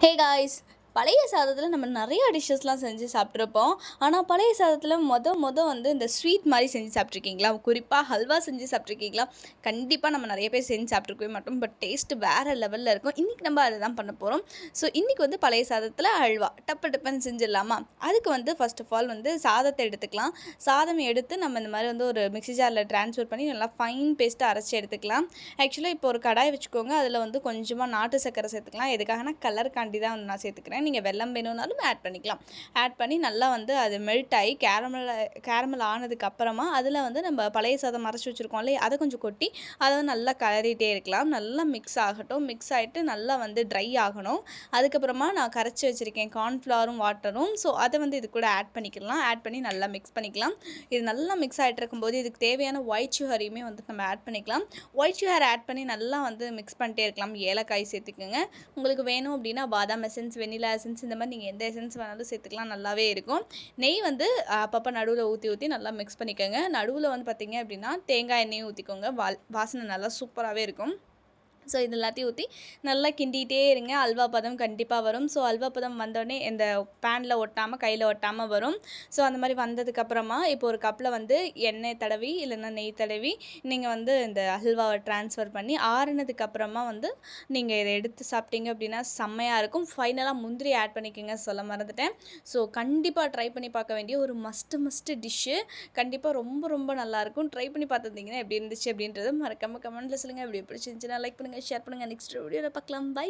Hey guys, பழைய சாதத்தில் நம்ம நிறைய டிஷ்ஷஸ்லாம் செஞ்சு சாப்பிட்ருப்போம் ஆனால் பழைய சாதத்தில் மொத மொத வந்து இந்த ஸ்வீட் மாதிரி செஞ்சு சாப்பிட்ருக்கீங்களா குறிப்பாக ஹல்வா செஞ்சு சாப்பிட்ருக்கீங்களா கண்டிப்பாக நம்ம நிறைய பேர் செஞ்சு சாப்பிட்ருக்கவே மாட்டோம். பட் டேஸ்ட்டு வேறு லெவலில் இருக்கும். இன்றைக்கி நம்ம அதை தான் பண்ண போகிறோம் ஸோ இன்றைக்கி வந்து பழைய சாதத்தில் அல்வா டப்பு டப்புன்னு செஞ்சிடலாமா? அதுக்கு வந்து ஃபஸ்ட் ஆஃப் ஆல் வந்து சாதத்தை எடுத்துக்கலாம். சாதம் எடுத்து நம்ம இந்த மாதிரி வந்து ஒரு மிக்ஸி ஜாரில் ட்ரான்ஸ்ஃபர் பண்ணி நல்லா ஃபைன் பேஸ்ட்டாக அரைச்சி எடுத்துக்கலாம். ஆக்சுவலாக இப்போ ஒரு கடாய் வச்சுக்கோங்க. அதில் வந்து கொஞ்சமாக நாட்டு சக்கரை சேர்த்துக்கலாம். எதுக்காகனா கலருக்காண்டி தான் வந்து நான் சேர்த்துக்கிறேன். நீங்கள் வெல்லம் வேணும்னாலும் ஆட் பண்ணிக்கலாம். ஆட் பண்ணி நல்லா வந்து அது மெல்ட் ஆகி கேரமல் கேரமல் ஆனதுக்கு அப்புறமா அதில் வந்து நம்ம பழைய சாதம் மறைச்சி வச்சுருக்கோம் இல்லையா? அதை கொஞ்சம் கொட்டி அதை வந்து நல்லா கலரிட்டே இருக்கலாம். நல்லா மிக்ஸ் ஆகட்டும். மிக்ஸ் ஆகிட்டு நல்லா வந்து ட்ரை ஆகணும். அதுக்கப்புறமா நான் கரைச்சி வச்சுருக்கேன் கார்ன்ஃப்ளவரும் வாட்டரும் ஸோ அதை வந்து இது கூட ஆட் பண்ணிக்கலாம். ஆட் பண்ணி நல்லா மிக்ஸ் பண்ணிக்கலாம். இது நல்லா மிக்ஸ் ஆகிட்டு இருக்கும்போது இதுக்கு தேவையான ஒயிட் சுகரையுமே வந்து நம்ம ஆட் பண்ணிக்கலாம். ஒயிட் சுகர் ஆட் பண்ணி நல்லா வந்து மிக்ஸ் பண்ணிட்டே இருக்கலாம். ஏலக்காய் சேர்த்துக்கோங்க. உங்களுக்கு வேணும் அப்படின்னா பாதாம் எசன்ஸ் வெண்ணிலா எசன்ஸ் இந்த மாதிரி நீங்கள் எந்த எசன்ஸ் வேணாலும் சேர்த்துக்கலாம் நல்லாவே இருக்கும். நெய் வந்து அப்பப்போ நடுவில் ஊற்றி ஊற்றி நல்லா மிக்ஸ் பண்ணிக்கோங்க. நடுவில் வந்து பார்த்தீங்க அப்படின்னா தேங்காய் எண்ணெயும் ஊற்றிக்கோங்க வா வாசனை நல்லா சூப்பராகவே இருக்கும். ஸோ இது எல்லாத்தையும் ஊற்றி நல்லா கிண்டிகிட்டே இருங்க. அல்வா பதம் கண்டிப்பாக வரும். ஸோ அல்வா பதம் வந்தோடனே இந்த பேனில் ஒட்டாமல் கையில் ஒட்டாமல் வரும். ஸோ அந்த மாதிரி வந்ததுக்கப்புறமா இப்போ ஒரு கப்பில் வந்து எண்ணெய் தடவி இல்லைன்னா நெய் தடவி நீங்கள் வந்து இந்த அல்வாவை ட்ரான்ஸ்ஃபர் பண்ணி ஆறுனதுக்கு அப்புறமா வந்து நீங்கள் இதை எடுத்து சாப்பிட்டீங்க அப்படின்னா செம்மையாக இருக்கும். ஃபைனலாக முந்திரி ஆட் பண்ணிக்கோங்க சொல்ல மறந்துட்டேன். ஸோ கண்டிப்பாக ட்ரை பண்ணி பார்க்க வேண்டிய ஒரு மஸ்ட்டு மஸ்ட்டு டிஷ்ஷு கண்டிப்பாக ரொம்ப ரொம்ப நல்லாயிருக்கும் ட்ரை பண்ணி பார்த்துருந்தீங்கன்னா எப்படி இருந்துச்சு அப்படின்றது மறக்காமல் கமெண்ட்டில் சொல்லுங்கள் எப்படி பிடிச்சிருந்துச்சுன்னா லைக் பண்ணுங்கள் ஷேர் பண்ணுங்கள் நெக்ஸ்ட் வீடியோவில் பார்க்கலாம் பை